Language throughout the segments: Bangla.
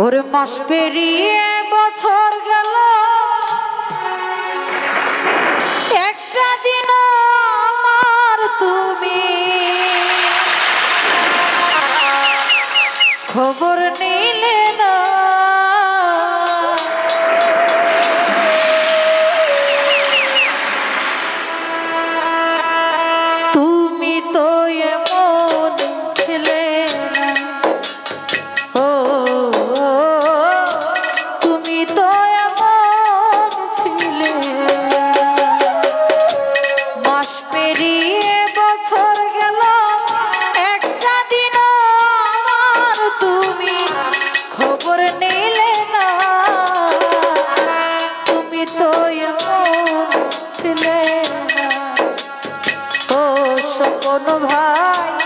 ওর মাস পেরিয়ে বছর গেল। একটা দিন আমার তুমি। খবর নিলে কোনো ভাই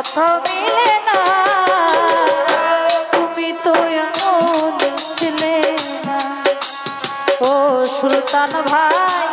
কথা মিলে না। তুমি তো সুলতান ভাই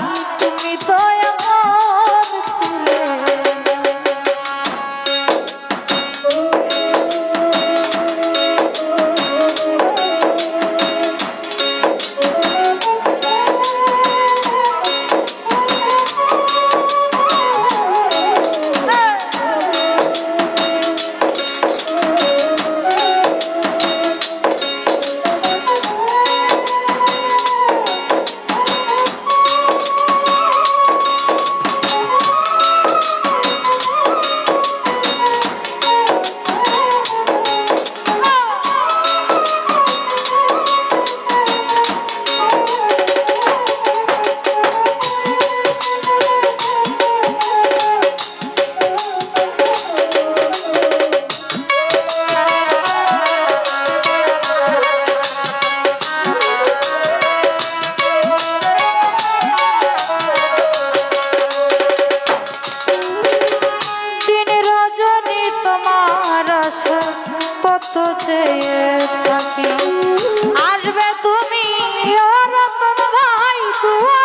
Thank.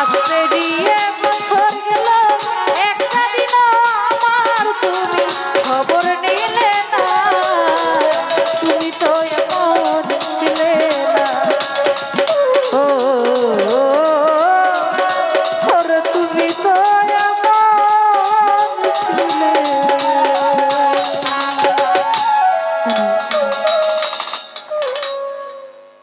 না মাস পেরিয়ে বছর